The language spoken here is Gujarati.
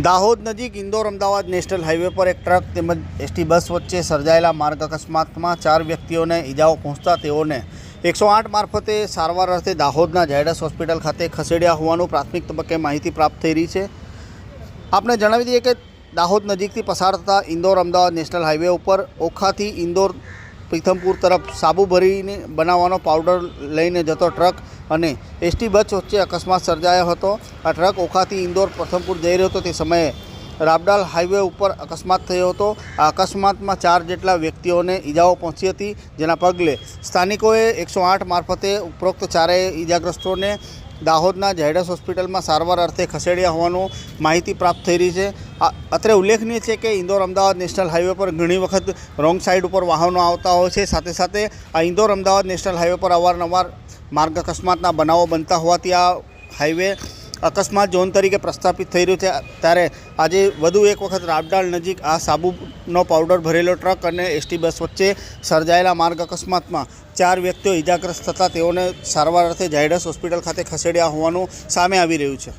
દાહોદ નજીક ઇન્દોર અમદાવાદ નેશનલ હાઈવે પર એક ટ્રક તેમજ એસટી બસ વચ્ચે સર્જાયેલા માર્ગ અકસ્માતમાં ચાર વ્યક્તિઓને ઈજાઓ પહોંચતા તેઓને એકસો આઠ મારફતે સારવાર અર્થે દાહોદના ઝાયડસ હોસ્પિટલ ખાતે ખસેડ્યા હોવાનું પ્રાથમિક તબક્કે માહિતી પ્રાપ્ત થઈ રહી છે. આપણે જણાવી દઈએ કે દાહોદ નજીકથી પસાર થતા ઇન્દોર અમદાવાદ નેશનલ હાઈવે ઉપર ઓખાથી ઇન્દોર પ્રીથમપુર તરફ સાબુ ભરીને બનાવવાનો પાવડર લઈને જતો ટ્રક અને એસટી બસ વચ્ચે અકસ્માત સર્જાયો હતો. આ ટ્રક ઓખાથી ઇન્દોર પ્રથમપુર જઈ રહ્યો હતો. તે સમયે રાબડાલ હાઈવે ઉપર અકસ્માત થયો હતો. આ અકસ્માતમાં ચાર જેટલા વ્યક્તિઓને ઈજાઓ પહોંચી હતી, જેના પગલે સ્થાનિકોએ એકસો આઠ મારફતે ઉપરોક્ત ચારેય ઈજાગ્રસ્તોને દાહોદના ઝાયડસ હોસ્પિટલમાં સારવાર અર્થે ખસેડ્યા હોવાનું માહિતી પ્રાપ્ત થઈ રહી છે. અત્રે ઉલ્લેખનીય છે કે ઇન્દોર અમદાવાદ નેશનલ હાઈવે પર ઘણી વખત રોંગ સાઈડ ઉપર વાહનો આવતા હોય છે. સાથે સાથે આ ઇન્દોર અમદાવાદ નેશનલ હાઈવે પર અવારનવાર માર્ગ અકસ્માતના બનાવો બનતા હોવાથી આ હાઈવે અકસ્માત ઝોન તરીકે પ્રસ્થાપિત થઈ રહ્યું છે. ત્યારે આજે વધુ એક વખત રાબડાળ નજીક આ સાબુનો પાવડર ભરેલો ટ્રક અને એસટી બસ વચ્ચે સર્જાયેલા માર્ગ અકસ્માતમાં ચાર વ્યક્તિઓ ઇજાગ્રસ્ત થતાં તેઓને સારવાર અર્થે ઝાયડસ હોસ્પિટલ ખાતે ખસેડ્યા હોવાનું સામે આવી રહ્યું છે.